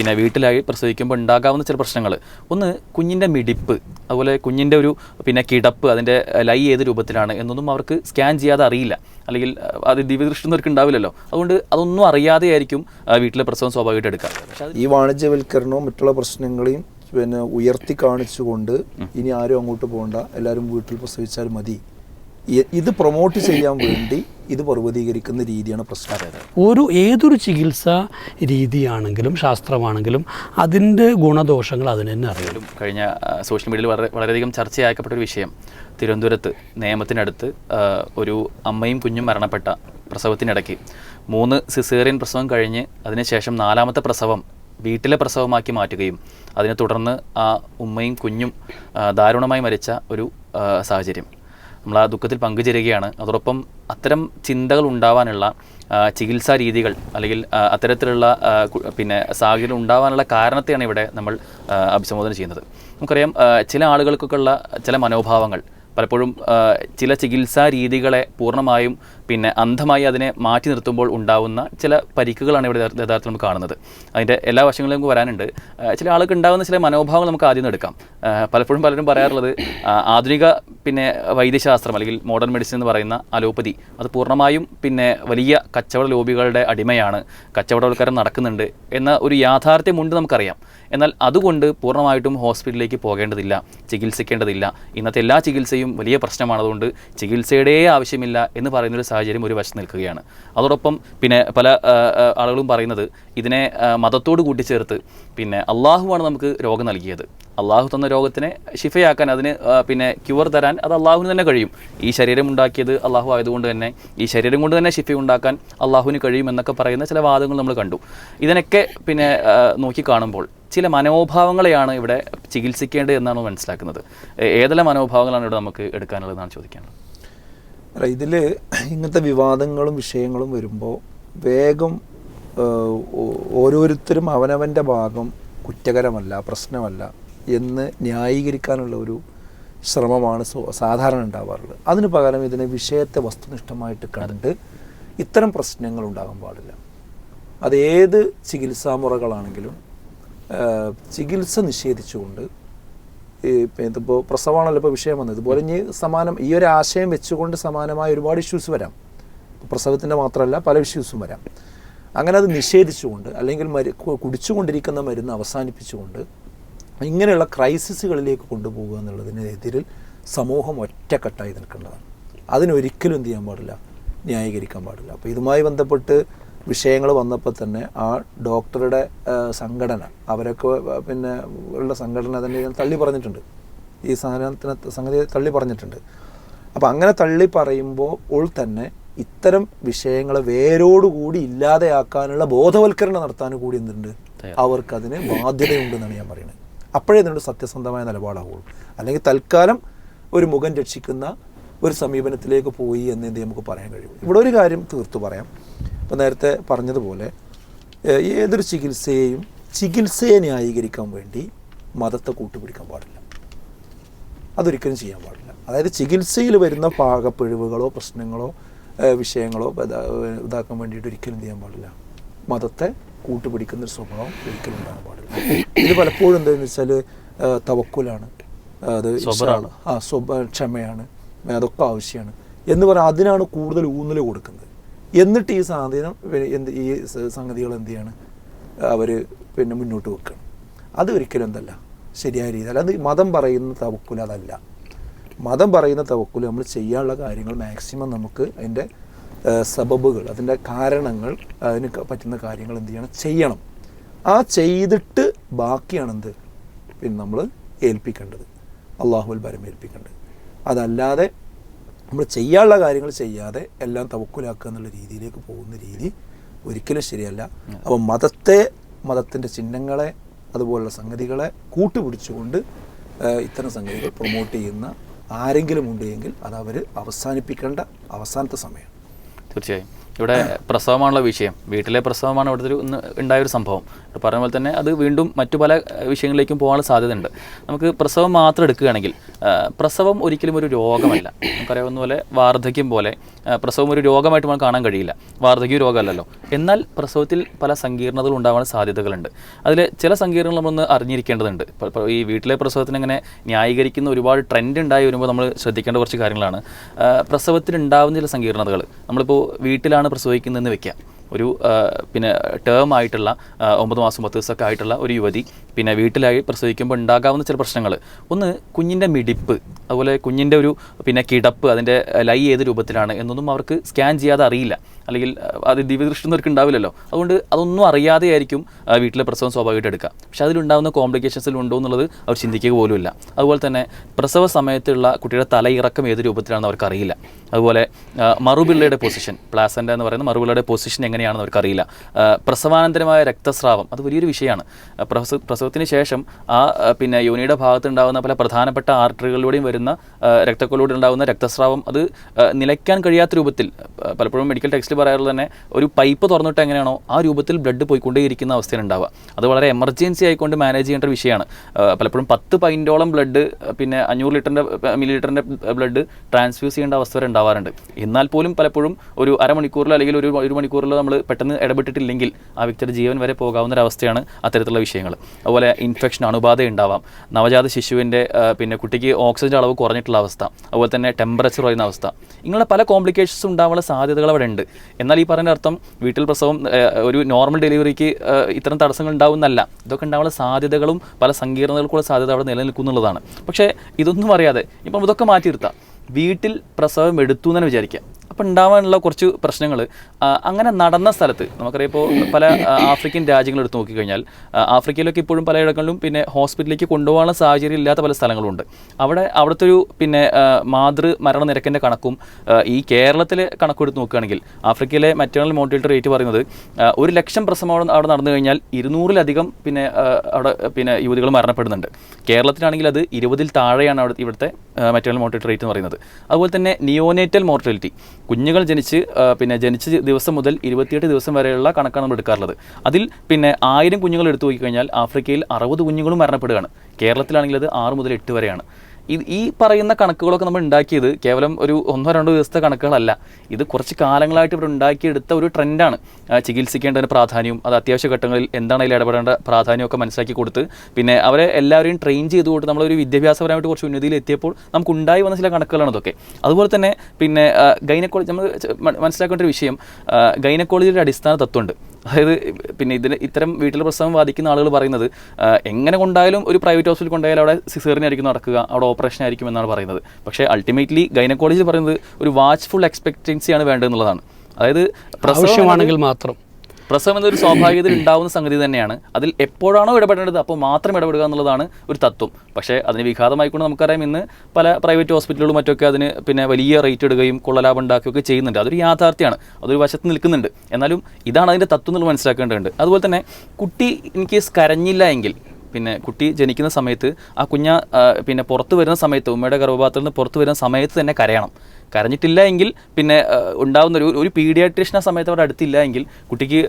പിന്നെ വീട്ടിലായി പ്രസവിക്കുമ്പോൾ ഉണ്ടാകാവുന്ന ചില പ്രശ്നങ്ങൾ. ഒന്ന് കുഞ്ഞിന്റെ മിടിപ്പ് അതുപോലെ കുഞ്ഞിന്റെ ഒരു പിന്നെ കിടപ്പ് അതിന്റെ ലൈ ഏത് രൂപത്തിലാണ് എന്നൊന്നും അവർക്ക് സ്കാൻ ചെയ്യാതെ അറിയില്ല. അല്ലെങ്കിൽ അത് അത് ദിവ്യദൃഷ്ടിന്നവർക്ക് ഉണ്ടാവില്ലല്ലോ അതുകൊണ്ട് അതൊന്നും അറിയാതെയായിരിക്കും ആയിരിക്കും വീട്ടിലെ പ്രസവം സ്വാഭാവികമായിട്ട് എടുക്കുക. അത് ഈ വാണിജ്യവൽക്കരണവും മറ്റുള്ള പ്രശ്നങ്ങളെയും പിന്നെ ഉയർത്തി കാണിച്ചുകൊണ്ട് ഇനി ആരും അങ്ങോട്ട് പോകണ്ട. എല്ലാവരും വീട്ടിൽ പ്രസവിച്ചാൽ മതി. ഇത് പ്രൊമോട്ട് ചെയ്യാൻ വേണ്ടി ഇത് പർവതീകരിക്കുന്ന രീതിയാണ് പ്രശ്നം. ഒരു ഏതൊരു ചികിത്സ രീതിയാണെങ്കിലും ശാസ്ത്രമാണെങ്കിലും അതിന്റെ ഗുണദോഷങ്ങൾ അതിന് തന്നെ അറിയാം. കഴിഞ്ഞ സോഷ്യൽ മീഡിയയിൽ വളരെ വളരെയധികം ചർച്ചയാക്കപ്പെട്ട ഒരു വിഷയം. തിരുവനന്തപുരത്ത് നേമത്തിനടുത്ത് ആ, ഒരു അമ്മയും കുഞ്ഞും മരണപ്പെട്ട പ്രസവത്തിനിടയ്ക്ക് മൂന്ന് സിസേറിയൻ പ്രസവം കഴിഞ്ഞ് അതിനുശേഷം നാലാമത്തെ പ്രസവം വീട്ടിലെ പ്രസവമാക്കി മാറ്റുകയും അതിനെ തുടർന്ന് ആ ഉമ്മയും കുഞ്ഞും ദാരുണമായി മരിച്ച ഒരു സാഹചര്യം. നമ്മൾ ആ ദുഃഖത്തിൽ പങ്കുചേരുകയാണ്. അതോടൊപ്പം അത്തരം ചിന്തകൾ ഉണ്ടാവാനുള്ള ചികിത്സാ രീതികൾ അല്ലെങ്കിൽ അത്തരത്തിലുള്ള പിന്നെ സാഹചര്യം ഉണ്ടാവാനുള്ള കാരണത്തെയാണ് ഇവിടെ നമ്മൾ അഭിസംബോധന ചെയ്യുന്നത്. നമുക്കറിയാം ചില ആളുകൾക്കൊക്കെ ഉള്ള ചില മനോഭാവങ്ങൾ പലപ്പോഴും ചില ചികിത്സാ രീതികളെ പൂർണമായും പിന്നെ അന്ധമായി അതിനെ മാറ്റി നിർത്തുമ്പോൾ ഉണ്ടാവുന്ന ചില പരിക്കുകളാണ് ഇവിടെ യഥാർത്ഥ- യഥാർത്ഥത്തിൽ നമുക്ക് കാണുന്നത്. അതിന്റെ എല്ലാ വശങ്ങളിലും നമുക്ക് വരാനുണ്ട്. ചില ആൾക്ക് ഉണ്ടാകുന്ന ചില മനോഭാവങ്ങൾ നമുക്ക് ആദ്യം എടുക്കാം. പലപ്പോഴും പലരും പറയാറുള്ളത് ആധുനിക പിന്നെ വൈദ്യശാസ്ത്രം അല്ലെങ്കിൽ മോഡേൺ മെഡിസിൻ എന്ന് പറയുന്ന അലോപ്പതി അത് പൂർണമായും പിന്നെ വലിയ കച്ചവട ലോബികളുടെ അടിമയാണ്. കച്ചവടവൽക്കാരം നടക്കുന്നുണ്ട് എന്ന ഒരു യാഥാർത്ഥ്യമുണ്ട് നമുക്കറിയാം. എന്നാൽ അതുകൊണ്ട് പൂർണമായിട്ടും ഹോസ്പിറ്റലിലേക്ക് പോകേണ്ടതില്ല ചികിത്സിക്കേണ്ടതില്ല. ഇന്നത്തെ എല്ലാ ചികിത്സയും വലിയ പ്രശ്നമാണ് അതുകൊണ്ട് ചികിത്സയുടെ ആവശ്യമില്ല എന്ന് പറയുന്നൊരു സാഹചര്യം ഒരു വശം നിൽക്കുകയാണ്. അതോടൊപ്പം പിന്നെ പല ആളുകളും പറയുന്നത് ഇതിനെ മതത്തോട് കൂട്ടിച്ചേർത്ത് പിന്നെ അള്ളാഹുവാണ് നമുക്ക് രോഗം നൽകിയത്. അള്ളാഹു തന്ന രോഗത്തിനെ ഷിഫയാക്കാൻ അതിന് പിന്നെ ക്യൂർ തരാൻ അത് അള്ളാഹുവിന് തന്നെ കഴിയും. ഈ ശരീരം ഉണ്ടാക്കിയത് അള്ളാഹു ആയതുകൊണ്ട് തന്നെ ഈ ശരീരം കൊണ്ട് തന്നെ ഷിഫ ഉണ്ടാക്കാൻ അള്ളാഹുവിന് കഴിയും എന്നൊക്കെ പറയുന്ന ചില വാദങ്ങൾ നമ്മൾ കണ്ടു. ഇതിനൊക്കെ പിന്നെ നോക്കി കാണുമ്പോൾ ചില മനോഭാവങ്ങളെയാണ് ഇവിടെ ചികിത്സിക്കേണ്ടത് എന്നാണ് മനസ്സിലാക്കുന്നത്. ഏതെല്ലാം മനോഭാവങ്ങളാണ് ഇവിടെ നമുക്ക് എടുക്കാനുള്ളതെന്നാണ് ചോദിക്കാനുള്ളത് ഇതിൽ ഇങ്ങനത്തെ വിവാദങ്ങളും വിഷയങ്ങളും വരുമ്പോൾ വേഗം ഓരോരുത്തരും അവനവന്റെ ഭാഗം കുറ്റകരമല്ല പ്രശ്നമല്ല എന്ന് ന്യായീകരിക്കാനുള്ള ഒരു ശ്രമമാണ് സാധാരണ ഉണ്ടാവാറുള്ളത്. അതിന് പകരം ഇതിനെ വിഷയത്തെ വസ്തുനിഷ്ഠമായിട്ട് കണ്ട് ഇത്തരം പ്രശ്നങ്ങൾ ഉണ്ടാകാൻ പാടില്ല. അത് ഏത് ചികിത്സാ മുറകളാണെങ്കിലും ചികിത്സ നിഷേധിച്ചുകൊണ്ട് ഈ ഇതിപ്പോൾ പ്രസവമാണല്ലോ ഇപ്പോൾ വിഷയം വന്നത്. ഇതുപോലെ ഇനി സമാനം ഈ ഒരു ആശയം വെച്ചുകൊണ്ട് സമാനമായ ഒരുപാട് ഇഷ്യൂസ് വരാം. പ്രസവത്തിന്റെ മാത്രമല്ല പല ഇഷ്യൂസും വരാം. അങ്ങനെ അത് നിഷേധിച്ചുകൊണ്ട് അല്ലെങ്കിൽ മരു കുടിച്ചുകൊണ്ടിരിക്കുന്ന മരുന്ന് അവസാനിപ്പിച്ചുകൊണ്ട് ഇങ്ങനെയുള്ള ക്രൈസിസുകളിലേക്ക് കൊണ്ടുപോകുക എന്നുള്ളതിനെതിരിൽ സമൂഹം ഒറ്റക്കെട്ടായി നിൽക്കേണ്ടതാണ്. അതിനൊരിക്കലും എന്ത് ചെയ്യാൻ പാടില്ല? ന്യായീകരിക്കാൻ പാടില്ല. അപ്പോൾ ഇതുമായി ബന്ധപ്പെട്ട് വിഷയങ്ങൾ വന്നപ്പോൾ തന്നെ ആ ഡോക്ടറുടെ സംഘടന അവരൊക്കെ പിന്നെ ഉള്ള സംഘടന തന്നെ ഞാൻ തള്ളി പറഞ്ഞിട്ടുണ്ട്. ഈ സാധനത്തിന് സംഗതി തള്ളി പറഞ്ഞിട്ടുണ്ട്. അപ്പോൾ അങ്ങനെ തള്ളി പറയുമ്പോൾ ഉൾ തന്നെ ഇത്തരം വിഷയങ്ങളെ വേരോടുകൂടി ഇല്ലാതെയാക്കാനുള്ള ബോധവൽക്കരണം നടത്താനും കൂടി എന്തുണ്ട്? അവർക്കതിന് ബാധ്യതയുണ്ടെന്നാണ് ഞാൻ പറയുന്നത്. അപ്പോഴേ ഇതിനോട് സത്യസന്ധമായ നിലപാടാവുള്ളൂ. അല്ലെങ്കിൽ തൽക്കാലം ഒരു മുഖം രക്ഷിക്കുന്ന ഒരു സമീപനത്തിലേക്ക് പോയി എന്നേ നമുക്ക് പറയാൻ കഴിയും. ഇവിടെ ഒരു കാര്യം തീർത്തു പറയാം. ഇപ്പോൾ നേരത്തെ പറഞ്ഞതുപോലെ ഏതൊരു ചികിത്സയെയും ചികിത്സയെ ന്യായീകരിക്കാൻ വേണ്ടി മതത്തെ കൂട്ടുപിടിക്കാൻ പാടില്ല. അതൊരിക്കലും ചെയ്യാൻ പാടില്ല. അതായത് ചികിത്സയിൽ വരുന്ന പാകപ്പിഴിവുകളോ പ്രശ്നങ്ങളോ വിഷയങ്ങളോ ഇതാ- ഇതാക്കാൻ വേണ്ടിയിട്ട് ഒരിക്കലും ചെയ്യാൻ പാടില്ല. മതത്തെ കൂട്ടുപിടിക്കുന്ന ഒരു സ്വഭാവം ഒരിക്കലും ഉണ്ടാകാൻ പാടില്ല. ഇത് പലപ്പോഴും എന്താണെന്ന് വെച്ചാൽ തവക്കുലാണ്. അത്. ആ സ്വഭ ക്ഷമയാണ്. അതൊക്കെ ആവശ്യമാണ്. എന്ന് പറഞ്ഞാൽ അതിനാണ് കൂടുതൽ ഊന്നൽ കൊടുക്കുന്നത്. എന്നിട്ട് ഈ സ്വാധീനം എന്ത് ഈ സംഗതികൾ എന്ത് ചെയ്യാണ്? അവർ പിന്നെ മുന്നോട്ട് വെക്കണം. അത് ഒരിക്കലും എന്തല്ല. ശരിയായ രീതിയിൽ. അത് മതം പറയുന്ന തവക്കുൽ അതല്ല. മതം പറയുന്ന തവക്കുൽ നമ്മൾ ചെയ്യാനുള്ള കാര്യങ്ങൾ മാക്സിമം നമുക്ക് അതിന്റെ സബബുകൾ അതിന്റെ കാരണങ്ങൾ അതിന് പറ്റുന്ന കാര്യങ്ങൾ എന്ത് ചെയ്യണം? ചെയ്യണം. ആ ചെയ്തിട്ട് ബാക്കിയാണെന്ത് പിന്നെ നമ്മൾ ഏൽപ്പിക്കേണ്ടത്. അള്ളാഹുൽ ഭരം ഏൽപ്പിക്കേണ്ടത് അതല്ലാതെ നമ്മൾ ചെയ്യാനുള്ള കാര്യങ്ങൾ ചെയ്യാതെ എല്ലാം തവക്കുലാക്കുക എന്നുള്ള രീതിയിലേക്ക് പോകുന്ന രീതി ഒരിക്കലും ശരിയല്ല. അപ്പോൾ മതത്തെ മതത്തിന്റെ ചിഹ്നങ്ങളെ അതുപോലുള്ള സംഗതികളെ കൂട്ടുപിടിച്ചുകൊണ്ട് ഇത്തരം സംഗതികൾ പ്രൊമോട്ട് ചെയ്യുന്ന ആരെങ്കിലും ഉണ്ടെങ്കിൽ അത് അവർ അവസാനിപ്പിക്കേണ്ട അവസാനത്തെ സമയം തീർച്ചയായും. ഇവിടെ പ്രസവമാണുള്ള വിഷയം. വീട്ടിലെ പ്രസവമാണ് ഇവിടുത്തെ ഒരു ഉണ്ടായ ഒരു സംഭവം. പറഞ്ഞ പോലെ തന്നെ അത് വീണ്ടും മറ്റു പല വിഷയങ്ങളിലേക്കും പോകാനുള്ള സാധ്യതയുണ്ട്. നമുക്ക് പ്രസവം മാത്രം എടുക്കുകയാണെങ്കിൽ പ്രസവം ഒരിക്കലും ഒരു രോഗമല്ല. നമുക്കറിയാവുന്ന പോലെ വാർദ്ധക്യം പോലെ പ്രസവം ഒരു രോഗമായിട്ട് നമുക്ക് കാണാൻ കഴിയില്ല. വാർദ്ധക്യം രോഗമല്ലല്ലോ. എന്നാൽ പ്രസവത്തിൽ പല സങ്കീർണതകൾ ഉണ്ടാവാൻ സാധ്യതകളുണ്ട്. അതിൽ ചില സങ്കീർണങ്ങൾ നമ്മളൊന്ന് അറിഞ്ഞിരിക്കേണ്ടതുണ്ട്. ഈ വീട്ടിലെ പ്രസവത്തിന് ഇങ്ങനെ ന്യായീകരിക്കുന്ന ഒരുപാട് ട്രെൻഡ് ഉണ്ടായി വരുമ്പോൾ നമ്മൾ ശ്രദ്ധിക്കേണ്ട കുറച്ച് കാര്യങ്ങളാണ്. പ്രസവത്തിൽ ഉണ്ടാവുന്ന ചില സങ്കീർണതകൾ നമ്മളിപ്പോൾ വീട്ടിലാണ് പ്രസവിക്കുന്നതെന്ന് വെക്കാം ഒരു പിന്നെ ടേം ആയിട്ടുള്ള ഒമ്പത് മാസം പത്ത് ദിവസമൊക്കെ ആയിട്ടുള്ള ഒരു യുവതി പിന്നെ വീട്ടിലായി പ്രസവിക്കുമ്പോൾ ഉണ്ടാകാവുന്ന ചില പ്രശ്നങ്ങൾ. ഒന്ന് കുഞ്ഞിന്റെ മിടിപ്പ് അതുപോലെ കുഞ്ഞിന്റെ ഒരു പിന്നെ കിടപ്പ് അതിന്റെ ലൈ ഏത് രൂപത്തിലാണ് എന്നൊന്നും അവർക്ക് സ്കാൻ ചെയ്യാതെ അറിയില്ല. അല്ലെങ്കിൽ അത് ദിവ്യദൃഷ്ടിന്നവർക്ക് ഉണ്ടാവില്ലല്ലോ. അതുകൊണ്ട് അതൊന്നും അറിയാതെയായിരിക്കും വീട്ടിലെ പ്രസവം സ്വാഭാവികമായിട്ട് എടുക്കുക. പക്ഷേ അതിലുണ്ടാകുന്ന കോംപ്ലിക്കേഷൻസിൽ ഉണ്ടോ എന്നുള്ളത് അവർ ചിന്തിക്കുക പോലുമില്ല. അതുപോലെ തന്നെ പ്രസവ സമയത്തുള്ള കുട്ടിയുടെ തലയിറക്കം ഏത് രൂപത്തിലാണെന്ന് അവർക്ക് അറിയില്ല. അതുപോലെ മറുപിള്ളയുടെ പൊസിഷൻ പ്ലാസന്റ എന്ന് പറയുന്ന മറുപിള്ളയുടെ പൊസിഷൻ എങ്ങനെയാണെന്ന് അവർക്കറിയില്ല. പ്രസവാനന്തരമായ രക്തസ്രാവം അത് വലിയൊരു വിഷയമാണ്. പ്രസവ പ്രസവത്തിന് ശേഷം ആ ആ, പിന്നെ യോനിയുടെ ഭാഗത്തുണ്ടാകുന്ന പല പ്രധാനപ്പെട്ട ആർട്ടറികളിലൂടെയും വരുന്ന രക്തക്കോളിലൂടെ ഉണ്ടാകുന്ന രക്തസ്രാവം അത് നിലയ്ക്കാൻ കഴിയാത്ത രൂപത്തിൽ പലപ്പോഴും മെഡിക്കൽ ടെക്സ്റ്റിൽ പറയാറുള്ളത് തന്നെ ഒരു പൈപ്പ് തുറന്നിട്ട് എങ്ങനെയാണോ ആ രൂപത്തിൽ ബ്ലഡ് പോയിക്കൊണ്ടേയിരിക്കുന്ന അവസ്ഥയാണ് ഉണ്ടാവുക. അത് വളരെ എമർജൻസി ആയിക്കൊണ്ട് മാനേജ് ചെയ്യേണ്ട ഒരു വിഷയമാണ്. പലപ്പോഴും പത്ത് പൈന്റോളം ബ്ലഡ് പിന്നെ അഞ്ഞൂറ് ലിറ്ററിന്റെ മില്ലി ലിറ്ററിന്റെ ബ്ലഡ് ട്രാൻസ്ഫ്യൂസ് ചെയ്യേണ്ട അവസ്ഥ വരെ ഉണ്ടാവാറുണ്ട്. എന്നാൽ പോലും പലപ്പോഴും ഒരു അരമണിക്കൂറിലോ അല്ലെങ്കിൽ ഒരു ഒരു മണിക്കൂറിലോ നമ്മൾ പെട്ടെന്ന് ഇടപെട്ടിട്ടില്ലെങ്കിൽ ആ വ്യക്തിയുടെ ജീവൻ വരെ പോകാവുന്ന ഒരു അവസ്ഥയാണ് അത്തരത്തിലുള്ള വിഷയങ്ങൾ. അതുപോലെ ഇൻഫെക്ഷൻ അണുബാധ ഉണ്ടാവാം. നവജാത ശിശുവിന്റെ പിന്നെ കുട്ടിക്ക് ഓക്സിജൻ അളവ് കുറഞ്ഞിട്ടുള്ള അവസ്ഥ. അതുപോലെ തന്നെ ടെമ്പറേച്ചർ കുറയുന്ന അവസ്ഥ. ഇങ്ങനെയുള്ള പല കോംപ്ലിക്കേഷൻസ് ഉണ്ടാവാനുള്ള സാധ്യതകൾ അവിടെ ഉണ്ട്. എന്നാൽ ഈ പറയുന്ന അർത്ഥം വീട്ടിൽ പ്രസവം ഒരു നോർമൽ ഡെലിവറിക്ക് ഇത്തരം തടസ്സങ്ങൾ ഉണ്ടാവുന്നല്ല ഇതൊക്കെ ഉണ്ടാവാനുള്ള സാധ്യതകളും പല സങ്കീർണതകൾക്കുള്ള സാധ്യത അവിടെ നിലനിൽക്കുന്നുള്ളതാണ്. പക്ഷേ ഇതൊന്നും അറിയാതെ ഇപ്പം ഇതൊക്കെ മാറ്റി നിർത്താം വീട്ടിൽ പ്രസവം എടുത്തു എന്ന് തന്നെ അപ്പോൾ ഉണ്ടാവാനുള്ള കുറച്ച് പ്രശ്നങ്ങൾ അങ്ങനെ നടന്ന സ്ഥലത്ത് നമുക്കറിയാം ഇപ്പോൾ പല ആഫ്രിക്കൻ രാജ്യങ്ങൾ എടുത്ത് നോക്കിക്കഴിഞ്ഞാൽ ആഫ്രിക്കയിലൊക്കെ ഇപ്പോഴും പലയിടങ്ങളിലും പിന്നെ ഹോസ്പിറ്റലിലേക്ക് കൊണ്ടുപോകാനുള്ള സാഹചര്യം ഇല്ലാത്ത പല സ്ഥലങ്ങളുണ്ട്. അവിടെ അവിടുത്തെ ഒരു പിന്നെ മാതൃ മരണ നിരക്കിന്റെ കണക്കും ഈ കേരളത്തിലെ കണക്കെടുത്ത് നോക്കുകയാണെങ്കിൽ ആഫ്രിക്കയിലെ മറ്റേണൽ മോർട്ടിലിറ്റി റേറ്റ് പറയുന്നത് ഒരു ലക്ഷം പ്രസവം അവിടെ നടന്നു കഴിഞ്ഞാൽ ഇരുന്നൂറിലധികം പിന്നെ അവിടെ പിന്നെ യുവതികൾ മരണപ്പെടുന്നുണ്ട്. കേരളത്തിലാണെങ്കിൽ അത് ഇരുപതിൽ താഴെയാണ് അവിടെ ഇവിടുത്തെ മറ്റേണൽ മോർട്ടിലിറ്റി റേറ്റ് എന്ന് പറയുന്നത്. അതുപോലെ തന്നെ നിയോനേറ്റൽ മോർട്ടിലിറ്റി കുഞ്ഞുങ്ങൾ ജനിച്ച് പിന്നെ ജനിച്ച ദിവസം മുതൽ ഇരുപത്തിയെട്ട് ദിവസം വരെയുള്ള കണക്കാണ് നമ്മൾ എടുക്കാറുള്ളത്. അതിൽ പിന്നെ ആയിരം കുഞ്ഞുങ്ങൾ എടുത്തു നോക്കിക്കഴിഞ്ഞാൽ ആഫ്രിക്കയിൽ അറുപത് കുഞ്ഞുങ്ങളും മരണപ്പെടുകയാണ്. കേരളത്തിലാണെങ്കിൽ അത് ആറ് മുതൽ എട്ട് വരെയാണ്. ഈ പറയുന്ന കണക്കുകളൊക്കെ നമ്മൾ ഉണ്ടാക്കിയത് കേവലം ഒരു ഒന്നോ രണ്ടോ ദിവസത്തെ കണക്കുകളല്ല. ഇത് കുറച്ച് കാലങ്ങളായിട്ട് ഇവിടെ ഉണ്ടാക്കിയെടുത്ത ഒരു ട്രെൻഡാണ്. ചികിത്സിക്കേണ്ടതിന് പ്രാധാന്യവും അത് അത്യാവശ്യ ഘട്ടങ്ങളിൽ എന്താണ് അതിൽ ഇടപെടേണ്ട പ്രാധാന്യമൊക്കെ മനസ്സിലാക്കി കൊടുത്ത്. പിന്നെ അവരെ എല്ലാവരെയും ട്രെയിൻ ചെയ്ത് കൊടുത്ത് നമ്മളൊരു വിദ്യാഭ്യാസപരമായിട്ട് കുറച്ച് ഉന്നതിയിൽ എത്തിയപ്പോൾ നമുക്ക് ഉണ്ടായി വന്ന ചില കണക്കുകളാണ് ഇതൊക്കെ. അതുപോലെ തന്നെ പിന്നെ ഗൈനക്കോളജി നമ്മൾ മനസ്സിലാക്കേണ്ട ഒരു വിഷയം ഗൈനക്കോളജിയുടെ അടിസ്ഥാന തത്വമുണ്ട്. അതായത് പിന്നെ ഇതിന് ഇത്തരം വീട്ടിൽ പ്രസവം ബാധിക്കുന്ന ആളുകൾ പറയുന്നത് എങ്ങനെ കൊണ്ടായാലും ഒരു പ്രൈവറ്റ് ഹോസ്പിറ്റലിൽ കൊണ്ടായാലും അവിടെ സിസേറിന് ആയിരിക്കും നടക്കുക അവിടെ ഓപ്പറേഷൻ ആയിരിക്കും എന്നാണ് പറയുന്നത്. പക്ഷേ അൾട്ടിമേറ്റ്ലി ഗൈനക്കോളജി പറയുന്നത് ഒരു വാച്ച്ഫുൾ എക്സ്പെക്റ്റൻസിയാണ് വേണ്ടതെന്നുള്ളതാണ്. അതായത് പ്രസവം ആവശ്യമാണെങ്കിൽ മാത്രം. പ്രസവം എന്നൊരു സ്വാഭാവികതയിൽ ഉണ്ടാവുന്ന സംഗതി തന്നെയാണ്. അതിൽ എപ്പോഴാണോ ഇടപെടേണ്ടത് അപ്പോൾ മാത്രം ഇടപെടുക എന്നുള്ളതാണ് ഒരു തത്വം. പക്ഷേ അതിന് വിഘാതമായിക്കൊണ്ട് നമുക്കറിയാം ഇന്ന് പല പ്രൈവറ്റ് ഹോസ്പിറ്റലുകളും മറ്റൊക്കെ അതിന് പിന്നെ വലിയ റേറ്റ് ഇടുകയും കൊള്ളലാഭം ഉണ്ടാക്കുകയൊക്കെ ചെയ്യുന്നുണ്ട്. അതൊരു യാഥാർത്ഥ്യമാണ്. അതൊരു വശത്ത് നിൽക്കുന്നുണ്ട്. എന്നാലും ഇതാണ് അതിന്റെ തത്വം എന്നുള്ളത് മനസ്സിലാക്കേണ്ടതുണ്ട്. അതുപോലെ തന്നെ കുട്ടി കേസ് കരഞ്ഞില്ല എങ്കിൽ പിന്നെ കുട്ടി ജനിക്കുന്ന സമയത്ത് ആ കുഞ്ഞ പിന്നെ പുറത്ത് വരുന്ന സമയത്ത് ഉമ്മയുടെ ഗർഭപാത്രത്തിൽ നിന്ന് പുറത്ത് വരുന്ന സമയത്ത് തന്നെ കരയണം. കരഞ്ഞിട്ടില്ല എങ്കിൽ പിന്നെ ഉണ്ടാകുന്ന ഒരു ഒരു പീഡിയാട്രീഷ്യൻ ആ സമയത്ത് അവിടെ അടുത്തില്ല എങ്കിൽ കുട്ടിക്ക്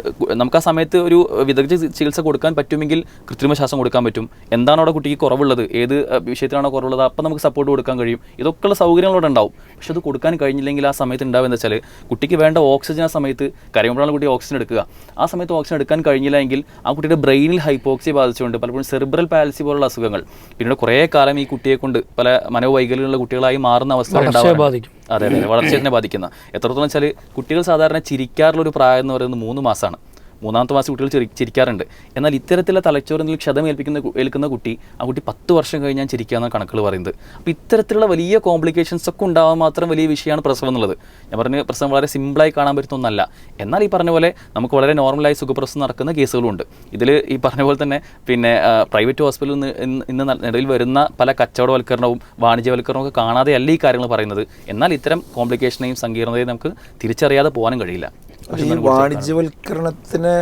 നമുക്ക് ആ സമയത്ത് ഒരു വിദഗ്ധ ചികിത്സ കൊടുക്കാൻ പറ്റുമെങ്കിൽ കൃത്രിമ ശ്വാസം കൊടുക്കാൻ പറ്റും. എന്താണ് അവിടെ കുട്ടിക്ക് കുറവുള്ളത് ഏത് വിഷയത്തിലാണോ കുറവുള്ളത് അപ്പം നമുക്ക് സപ്പോർട്ട് കൊടുക്കാൻ കഴിയും. ഇതൊക്കെയുള്ള സൗകര്യങ്ങൾ അവിടെ ഉണ്ടാവും. പക്ഷെ അത് കൊടുക്കാൻ കഴിഞ്ഞില്ലെങ്കിൽ ആ സമയത്ത് ഉണ്ടാവുക എന്താ വെച്ചാൽ കുട്ടിക്ക് വേണ്ട ഓക്സിജൻ ആ സമയത്ത് കരയുമ്പോഴാണ് കുട്ടി ഓക്സിജൻ എടുക്കുക. ആ സമയത്ത് ഓക്സിജൻ എടുക്കാൻ കഴിഞ്ഞില്ല എങ്കിൽ ആ കുട്ടിയുടെ ബ്രെയിനിൽ ഹൈപ്പോക്സി ബാധിച്ചുകൊണ്ട് പലപ്പോഴും സെറിബ്രൽ പാലസി പോലുള്ള അസുഖങ്ങൾ. പിന്നീട് കുറേ കാലം ഈ കുട്ടിയെ കൊണ്ട് പല മനോവൈകല്യമുള്ള കുട്ടികളായി മാറുന്ന അവസ്ഥ. ബാധിക്കും. അതെ അതെ വളർച്ചയെ തന്നെ ബാധിക്കുന്ന. എത്രത്തോളം വെച്ചാൽ കുട്ടികൾ സാധാരണ ചിരിക്കാറുള്ള ഒരു പ്രായം എന്ന് പറയുന്നത് മൂന്ന് മാസമാണ് മൂന്നാമത്തെ മാസം കുട്ടികൾ ചിരി ചിരിക്കാറുണ്ട്. എന്നാൽ ഇത്തരത്തിലുള്ള തലച്ചോറിൽ ക്ഷതം ഏൽപ്പിക്കുന്ന ഏൽക്കുന്ന കുട്ടി ആ കുട്ടി പത്ത് വർഷം കഴിഞ്ഞാൽ ചിരിക്കാന്ന കണക്കുകൾ പറയുന്നത്. അപ്പോൾ ഇത്തരത്തിലുള്ള വലിയ കോംപ്ലിക്കേഷൻസ് ഒക്കെ ഉണ്ടാവാൻ മാത്രം വലിയ വിഷയമാണ് പ്രസവം എന്നുള്ളത്. ഞാൻ പറഞ്ഞ പ്രസവം വളരെ സിമ്പിളായി കാണാൻ പറ്റുന്ന ഒന്നല്ല. എന്നാൽ ഈ പറഞ്ഞ പോലെ നമുക്ക് വളരെ നോർമലായി സുഖപ്രസവം നടക്കുന്ന കേസുകളുണ്ട് ഇതിൽ ഈ പറഞ്ഞ പോലെ തന്നെ പിന്നെ പ്രൈവറ്റ് ഹോസ്പിറ്റലിൽ നിന്ന് ഇന്ന് ഇന്ന് ന- നിലവിൽ വരുന്ന പല കച്ചവടവൽക്കരണവും വാണിജ്യവൽക്കരണവും ഒക്കെ കാണാതെയല്ല ഈ കാര്യങ്ങൾ പറയുന്നത്. എന്നാൽ ഇത്തരം കോംപ്ലിക്കേഷനെയും സങ്കീർണതയും നമുക്ക് തിരിച്ചറിയാതെ പോകാനും കഴിയില്ല. ഈ വാണിജ്യവൽക്കരണത്തിന്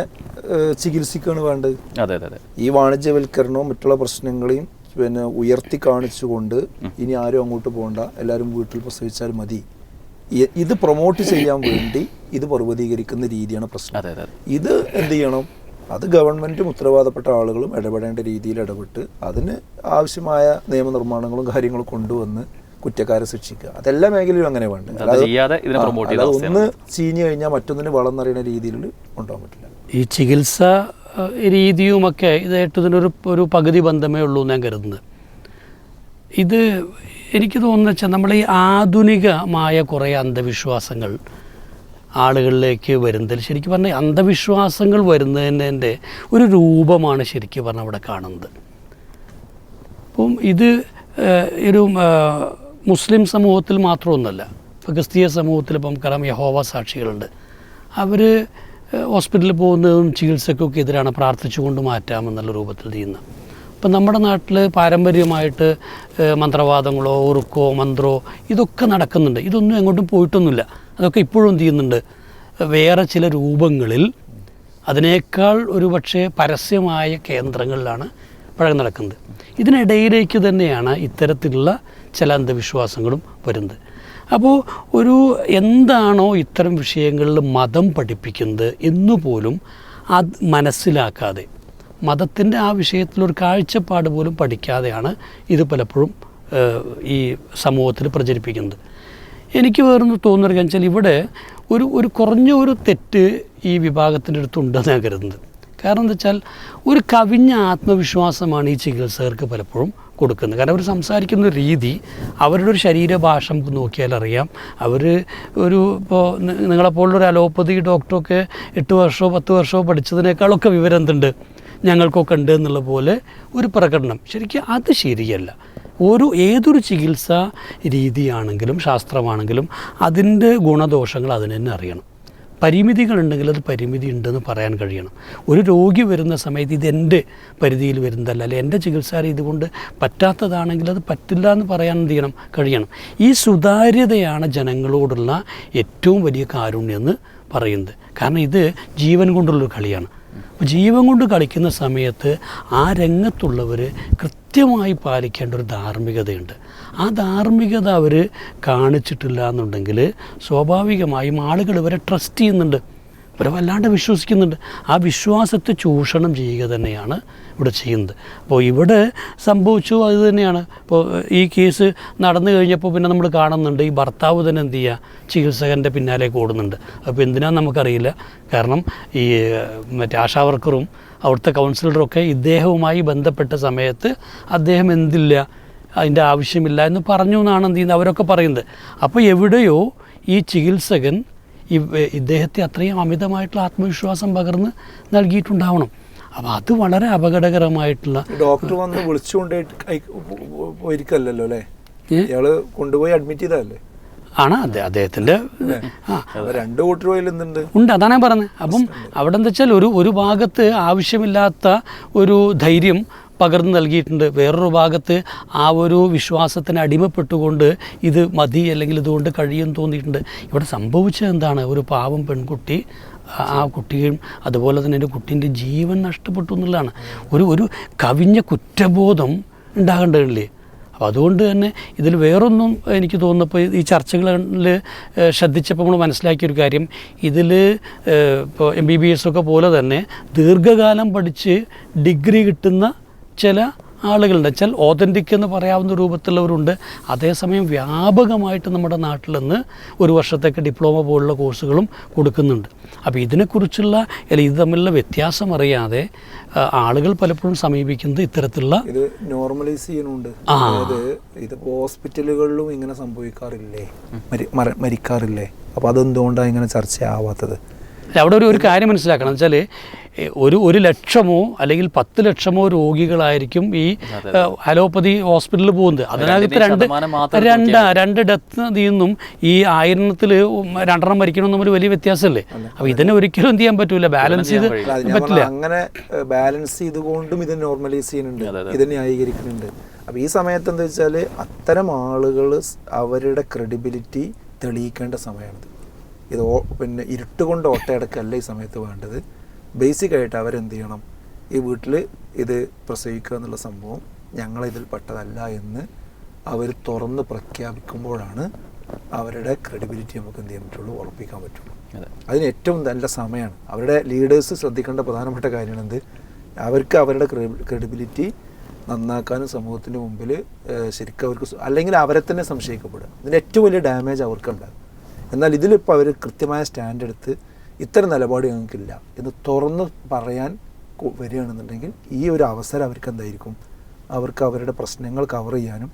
ചികിത്സിക്കാണ് വേണ്ടത്. അതെ അതെ ഈ വാണിജ്യവൽക്കരണവും മറ്റുള്ള പ്രശ്നങ്ങളെയും പിന്നെ ഉയർത്തി കാണിച്ചുകൊണ്ട് ഇനി ആരും അങ്ങോട്ട് പോകണ്ട. എല്ലാവരും വീട്ടിൽ പ്രസവിച്ചാൽ മതി. ഇത് പ്രൊമോട്ട് ചെയ്യാൻ വേണ്ടി ഇത് പർവതീകരിക്കുന്ന രീതിയാണ് പ്രശ്നം. ഇത് എന്ത് ചെയ്യണം? അത് ഗവൺമെന്റും ഉത്തരവാദപ്പെട്ട ആളുകളും ഇടപെടേണ്ട രീതിയിൽ ഇടപെട്ട് അതിന് ആവശ്യമായ നിയമനിർമ്മാണങ്ങളും കാര്യങ്ങളും കൊണ്ടുവന്ന് കുറ്റക്കാരെ ശിക്ഷിക്കുക. അതെല്ലാ മേഖലയിലും അങ്ങനെ വേണ്ട. അല്ലാതെ ഒന്ന് ചീഞ്ഞു കഴിഞ്ഞാൽ മറ്റൊന്നിന് വളം നിറയുന്ന രീതിയിൽ കൊണ്ടുപോകാൻ പറ്റില്ല. ഈ ചികിത്സ രീതിയുമൊക്കെ ഇതായിട്ട് ഇതിനൊരു ഒരു പകുതി ബന്ധമേ ഉള്ളൂ എന്ന് ഞാൻ കരുതുന്നത് ഇത് എനിക്ക് തോന്നുന്നത് വെച്ചാൽ നമ്മൾ ഈ ആധുനികമായ കുറേ അന്ധവിശ്വാസങ്ങൾ ആളുകളിലേക്ക് വരുന്നതിൽ ശരിക്കും പറഞ്ഞാൽ അന്ധവിശ്വാസങ്ങൾ വരുന്നതിന്റെ ഒരു രൂപമാണ് ശരിക്കും പറഞ്ഞാൽ അവിടെ കാണുന്നത്. അപ്പം ഇത് ഒരു മുസ്ലിം സമൂഹത്തിൽ മാത്രമൊന്നുമല്ല. ഇപ്പോൾ ക്രിസ്തീയ സമൂഹത്തിൽ ഇപ്പം നമുക്കറിയാം യഹോവ സാക്ഷികളുണ്ട്. അവർ ഹോസ്പിറ്റലിൽ പോകുന്നതും ചികിത്സക്കൊക്കെ എതിരാണ് പ്രാർത്ഥിച്ചുകൊണ്ട് മാറ്റാമെന്നുള്ള രൂപത്തിൽ ചെയ്യുന്നത് ഇപ്പം നമ്മുടെ നാട്ടിൽ പാരമ്പര്യമായിട്ട് മന്ത്രവാദങ്ങളോ ഉറുക്കോ മന്ത്രോ ഇതൊക്കെ നടക്കുന്നുണ്ട്. ഇതൊന്നും എങ്ങോട്ടും പോയിട്ടൊന്നുമില്ല. അതൊക്കെ ഇപ്പോഴും ചെയ്യുന്നുണ്ട്. വേറെ ചില രൂപങ്ങളിൽ അതിനേക്കാൾ ഒരു പക്ഷേ പരസ്യമായ കേന്ദ്രങ്ങളിലാണ് പഴകം നടക്കുന്നത്. ഇതിനിടയിലേക്ക് തന്നെയാണ് ഇത്തരത്തിലുള്ള ചില അന്ധവിശ്വാസങ്ങളും വരുന്നത്. അപ്പോൾ ഒരു എന്താണോ ഇത്തരം വിഷയങ്ങളിൽ മതം പഠിപ്പിക്കുന്നത് എന്നുപോലും അത് മനസ്സിലാക്കാതെ മതത്തിന്റെ ആ വിഷയത്തിലൊരു കാഴ്ചപ്പാട് പോലും പഠിക്കാതെയാണ് ഇത് പലപ്പോഴും ഈ സമൂഹത്തിൽ പ്രചരിപ്പിക്കുന്നത്. എനിക്ക് വേറൊന്ന് തോന്നുന്നത് വെച്ചാൽ ഇവിടെ ഒരു ഒരു കുറഞ്ഞ ഒരു തെറ്റ് ഈ വിഭാഗത്തിന്റെ അടുത്തുണ്ടെന്ന് ഞാൻ കരുതുന്നത്. കാരണം എന്താ വെച്ചാൽ ഒരു കവിഞ്ഞ ആത്മവിശ്വാസമാണ് ഈ ചികിത്സകർക്ക് പലപ്പോഴും കൊടുക്കുന്നത്. കാരണം അവർ സംസാരിക്കുന്ന രീതി അവരുടെ ഒരു ശരീരഭാഷ നമുക്ക് നോക്കിയാൽ അറിയാം. അവർ ഒരു ഇപ്പോൾ നിങ്ങളെപ്പോലുള്ളൊരു അലോപ്പതി ഡോക്ടറൊക്കെ എട്ട് വർഷമോ പത്ത് വർഷമോ പഠിച്ചതിനേക്കാളൊക്കെ വിവരം എന്തുണ്ട്? ഞങ്ങൾക്കൊക്കെ ഉണ്ട് എന്നുള്ള പോലെ ഒരു പ്രകടനം. ശരിക്കും അത് ശരിയല്ല. ഒരു ഏതൊരു ചികിത്സാ രീതിയാണെങ്കിലും ശാസ്ത്രമാണെങ്കിലും അതിന്റെ ഗുണദോഷങ്ങൾ അതിന് തന്നെ അറിയണം. പരിമിതികളുണ്ടെങ്കിൽ അത് പരിമിതി ഉണ്ടെന്ന് പറയാൻ കഴിയണം. ഒരു രോഗി വരുന്ന സമയത്ത് ഇത് എന്റെ പരിധിയിൽ വരുന്നതല്ല. അല്ലെ എന്റെ ചികിത്സാ ഇതുകൊണ്ട് കൊണ്ട് പറ്റാത്തതാണെങ്കിൽ അത് പറ്റില്ല എന്ന് പറയാൻ എന്ത് ചെയ്യണം? കഴിയണം. ഈ സുതാര്യതയാണ് ജനങ്ങളോടുള്ള ഏറ്റവും വലിയ കാരുണ്യം എന്ന് പറയുന്നത്. കാരണം ഇത് ജീവൻ കൊണ്ടുള്ളൊരു കളിയാണ്. ജീവൻ കൊണ്ട് കളിക്കുന്ന സമയത്ത് ആ രംഗത്തുള്ളവർ കൃത്യമായി പാലിക്കേണ്ട ഒരു ധാർമ്മികതയുണ്ട്. ആ ധാർമ്മികത അവർ കാണിച്ചിട്ടില്ല എന്നുണ്ടെങ്കിൽ സ്വാഭാവികമായും ആളുകൾ ഇവരെ ട്രസ്റ്റ് ചെയ്യുന്നുണ്ട്. ഇവരെ വല്ലാണ്ട് വിശ്വസിക്കുന്നുണ്ട്. ആ വിശ്വാസത്തെ ചൂഷണം ചെയ്യുക തന്നെയാണ് ഇവിടെ ചെയ്യുന്നത്. അപ്പോൾ ഇവിടെ സംഭവിച്ചു അത് തന്നെയാണ്. ഇപ്പോൾ ഈ കേസ് നടന്നു കഴിഞ്ഞപ്പോൾ പിന്നെ നമ്മൾ കാണുന്നുണ്ട് ഈ ഭർത്താവ് തന്നെ എന്ത് ചെയ്യുക? ചികിത്സകന്റെ പിന്നാലേക്ക് ഓടുന്നുണ്ട് അപ്പോൾ എന്തിനാന്ന് നമുക്കറിയില്ല. കാരണം ഈ മറ്റേ ആശാ വർക്കറും അവിടുത്തെ കൗൺസിലറൊക്കെ ഇദ്ദേഹവുമായി ബന്ധപ്പെട്ട സമയത്ത് അദ്ദേഹം എന്തില്ല അതിന്റെ ആവശ്യമില്ല എന്ന് പറഞ്ഞു എന്നാണ് എന്ത് ചെയ്യുന്നത്? അവരൊക്കെ പറയുന്നത്. അപ്പോൾ എവിടെയോ ഈ ചികിത്സകൻ ഈ ഇദ്ദേഹത്തെ അത്രയും അമിതമായിട്ടുള്ള ആത്മവിശ്വാസം പകർന്ന് നൽകിയിട്ടുണ്ടാവണം. അപ്പോൾ അത് വളരെ അപകടകരമായിട്ടുള്ള ഡോക്ടർ വന്ന് വിളിച്ചുകൊണ്ട് പോയിരിക്കല്ലോ അല്ലേ? ഇയാൾ കൊണ്ടുപോയി അഡ്മിറ്റ് ചെയ്തതല്ലേ? ആണ് അദ്ദേഹത്തിന്റെ അദ്ദേഹത്തിന്റെ രണ്ട് ഉണ്ട് അതാണ് ഞാൻ പറഞ്ഞത്. അപ്പം അവിടെ എന്താ വെച്ചാൽ ഒരു ഒരു ഭാഗത്ത് ആവശ്യമില്ലാത്ത ഒരു ധൈര്യം പകർന്നു നൽകിയിട്ടുണ്ട്. വേറൊരു ഭാഗത്ത് ആ ഒരു വിശ്വാസത്തിന് അടിമപ്പെട്ടുകൊണ്ട് ഇത് മതി അല്ലെങ്കിൽ ഇതുകൊണ്ട് കഴിയും തോന്നിയിട്ടുണ്ട്. ഇവിടെ സംഭവിച്ചത് എന്താണ്? ഒരു പാവം പെൺകുട്ടി ആ- ആ കുട്ടിയും അതുപോലെ തന്നെ എന്റെ കുട്ടീന്റെ ജീവൻ നഷ്ടപ്പെട്ടു എന്നുള്ളതാണ്. ഒരു ഒരു കവിഞ്ഞ കുറ്റബോധം ഉണ്ടാകേണ്ടതില്ലേ? അപ്പോൾ അതുകൊണ്ട് തന്നെ ഇതിൽ വേറൊന്നും എനിക്ക് തോന്നുന്നപ്പോൾ ഈ ചർച്ചകളിൽ ശ്രദ്ധിച്ചപ്പോൾ നമ്മൾ മനസ്സിലാക്കിയൊരു കാര്യം. ഇതിൽ ഇപ്പോൾ എം ബി ബി എസ് ഒക്കെ പോലെ തന്നെ ദീർഘകാലം പഠിച്ച് ഡിഗ്രി കിട്ടുന്ന ചില ആളുകളുണ്ട് വെച്ചാൽ ഓതന്റിക് എന്ന് പറയാവുന്ന രൂപത്തിലുള്ളവരുണ്ട്. അതേസമയം വ്യാപകമായിട്ട് നമ്മുടെ നാട്ടിൽ നിന്ന് ഒരു വർഷത്തേക്ക് ഡിപ്ലോമ പോലുള്ള കോഴ്സുകളും കൊടുക്കുന്നുണ്ട്. അപ്പോൾ ഇതിനെക്കുറിച്ചുള്ള അല്ലെങ്കിൽ ഇത് തമ്മിലുള്ള വ്യത്യാസം അറിയാതെ ആളുകൾ പലപ്പോഴും സമീപിക്കുന്നത് ഇത്തരത്തിലുള്ള ഇത് നോർമലൈസ് ചെയ്യുന്നുണ്ട്. അതായത് ഇത് ഹോസ്പിറ്റലുകളിലും ഇങ്ങനെ സംഭവിക്കാറില്ലേ? മരി- മരിക്കാറില്ലേ? അപ്പോൾ അതെന്തുകൊണ്ടാണ് ഇങ്ങനെ ചർച്ചയാവാത്തത്? അവിടെ ഒരു ഒരു കാര്യം മനസ്സിലാക്കണം. എന്ന് വെച്ചാൽ ഒരു ഒരു ലക്ഷമോ അല്ലെങ്കിൽ പത്ത് ലക്ഷമോ രോഗികളായിരിക്കും ഈ അലോപ്പതി ഹോസ്പിറ്റലിൽ പോകുന്നത്. അതിനകത്ത് രണ്ട് രണ്ട് രണ്ട് ഡെത്ത് നിന്നും ഈ ആയിരണത്തിൽ രണ്ടെണ്ണം മരിക്കണം തമ്മിൽ വലിയ വ്യത്യാസമല്ലേ? അപ്പോൾ ഇതിനെ ഒരിക്കലും എന്ത് ചെയ്യാൻ പറ്റൂല? ബാലൻസ് ചെയ്ത് പറ്റില്ല. അങ്ങനെ ബാലൻസ് ചെയ്തുകൊണ്ടും ഇത് നോർമലൈസ് ചെയ്യുന്നുണ്ട്. ഇത് ന്യായീകരിക്കുന്നുണ്ട്. അപ്പൊ ഈ സമയത്ത് എന്താ വെച്ചാൽ അത്തരം ആളുകൾ അവരുടെ ക്രെഡിബിലിറ്റി തെളിയിക്കേണ്ട സമയമാണിത് ഇത്. പിന്നെ ഇരുട്ട് കൊണ്ട് ഓട്ടയടക്കല്ല ഈ സമയത്ത് വേണ്ടത്. ബേസിക് ആയിട്ട് അവരെന്ത് ചെയ്യണം ഈ വീട്ടിൽ ഇത് പ്രസവിക്കുക എന്നുള്ള സംഭവം ഞങ്ങളിതിൽ പെട്ടതല്ല എന്ന് അവർ തുറന്ന് പ്രഖ്യാപിക്കുമ്പോഴാണ് അവരുടെ ക്രെഡിബിലിറ്റി നമുക്ക് എന്ത് ചെയ്യാൻ പറ്റുള്ളൂ? ഉറപ്പിക്കാൻ പറ്റുള്ളൂ. അതെ. അതിന് ഏറ്റവും നല്ല സമയമാണ് അവരുടെ ലീഡേഴ്സ് ശ്രദ്ധിക്കേണ്ട പ്രധാനപ്പെട്ട കാര്യമാണ് എന്ത് അവർക്ക് അവരുടെ ക്രെഡിബിലിറ്റി നന്നാക്കാനും സമൂഹത്തിന്റെ മുമ്പിൽ ശരിക്കും അവർക്ക് അല്ലെങ്കിൽ അവരെ തന്നെ സംശയിക്കപ്പെടുക. ഇതിന്റെ ഏറ്റവും വലിയ ഡാമേജ് അവർക്കുണ്ടാകും എന്നാൽ ഇതിലിപ്പോൾ അവർ കൃത്യമായ സ്റ്റാൻഡ് എടുത്ത് ഇത്തരം നിലപാട് ഞങ്ങൾക്കില്ല എന്ന് തുറന്ന് പറയാൻ വരികയാണെന്നുണ്ടെങ്കിൽ ഈ ഒരു അവസരം അവർക്ക് എന്തായിരിക്കും? അവർക്ക് അവരുടെ പ്രശ്നങ്ങൾ കവർ ചെയ്യാനും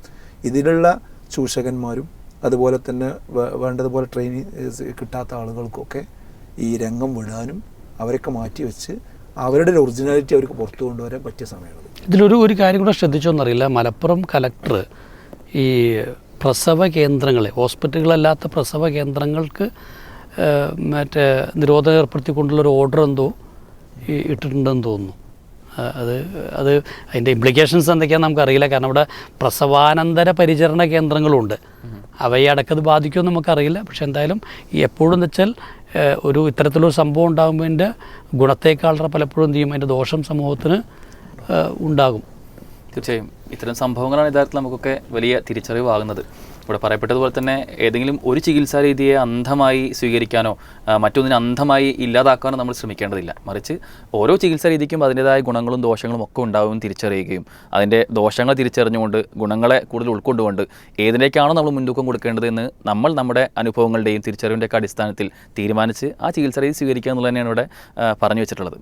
ഇതിലുള്ള ചൂഷകന്മാരും അതുപോലെ തന്നെ വേണ്ടതുപോലെ ട്രെയിനിങ് കിട്ടാത്ത ആളുകൾക്കൊക്കെ ഈ രംഗം വിടാനും അവരൊക്കെ മാറ്റി വെച്ച് അവരുടെ ഒറിജിനാലിറ്റി അവർക്ക് പുറത്തു കൊണ്ടുവരാൻ പറ്റിയ സമയമാണ്. ഇതിലൊരു ഒരു കാര്യം കൂടെ ശ്രദ്ധിച്ചോന്നറിയില്ല. മലപ്പുറം കലക്ടർ ഈ പ്രസവ കേന്ദ്രങ്ങളെ ഹോസ്പിറ്റലുകളല്ലാത്ത പ്രസവ കേന്ദ്രങ്ങൾക്ക് മറ്റേ നിരോധനം ഏർപ്പെടുത്തിക്കൊണ്ടുള്ള ഒരു ഓർഡർ എന്തോ ഇട്ടിട്ടുണ്ടെന്ന് തോന്നുന്നു. അത് അത് അതിന്റെ ഇംപ്ലിക്കേഷൻസ് എന്തൊക്കെയാണെന്ന് നമുക്കറിയില്ല. കാരണം ഇവിടെ പ്രസവാനന്തര പരിചരണ കേന്ദ്രങ്ങളുണ്ട്. അവയെ അടക്കത് ബാധിക്കുമെന്ന് നമുക്കറിയില്ല. പക്ഷെ എന്തായാലും എപ്പോഴും വെച്ചാൽ ഒരു ഇത്തരത്തിലൊരു സംഭവം ഉണ്ടാകുമ്പോൾ അതിന്റെ ഗുണത്തേക്കാളെ പലപ്പോഴും എന്ത് ചെയ്യും? അതിന്റെ ദോഷം സമൂഹത്തിന് ഉണ്ടാകും. തീർച്ചയായും ഇത്തരം സംഭവങ്ങളാണ് യഥാർത്ഥത്തിൽ നമുക്കൊക്കെ വലിയ തിരിച്ചറിവാകുന്നത്. ഇവിടെ പറയപ്പെട്ടതുപോലെ തന്നെ ഏതെങ്കിലും ഒരു ചികിത്സാ രീതിയെ അന്ധമായി സ്വീകരിക്കാനോ മറ്റൊന്നിനെ അന്ധമായി ഇല്ലാതാക്കാനോ നമ്മൾ ശ്രമിക്കേണ്ടതില്ല. മറിച്ച് ഓരോ ചികിത്സാ രീതിക്കും അതിന്റെതായ ഗുണങ്ങളും ദോഷങ്ങളും ഒക്കെ ഉണ്ടാവും തിരിച്ചറിയുകയും അതിന്റെ ദോഷങ്ങൾ തിരിച്ചറിഞ്ഞുകൊണ്ട് ഗുണങ്ങളെ കൂടുതൽ ഉൾക്കൊണ്ടുകൊണ്ട് ഏതിലേക്കാണോ നമ്മൾ മുൻതൂക്കം കൊടുക്കേണ്ടതെന്ന് നമ്മൾ നമ്മുടെ അനുഭവങ്ങളുടെയും തിരിച്ചറിവിന്റെയൊക്കെ അടിസ്ഥാനത്തിൽ തീരുമാനിച്ച് ആ ചികിത്സാ രീതി സ്വീകരിക്കുക എന്നുള്ളത് തന്നെയാണ് ഇവിടെ പറഞ്ഞു വെച്ചിട്ടുള്ളത്.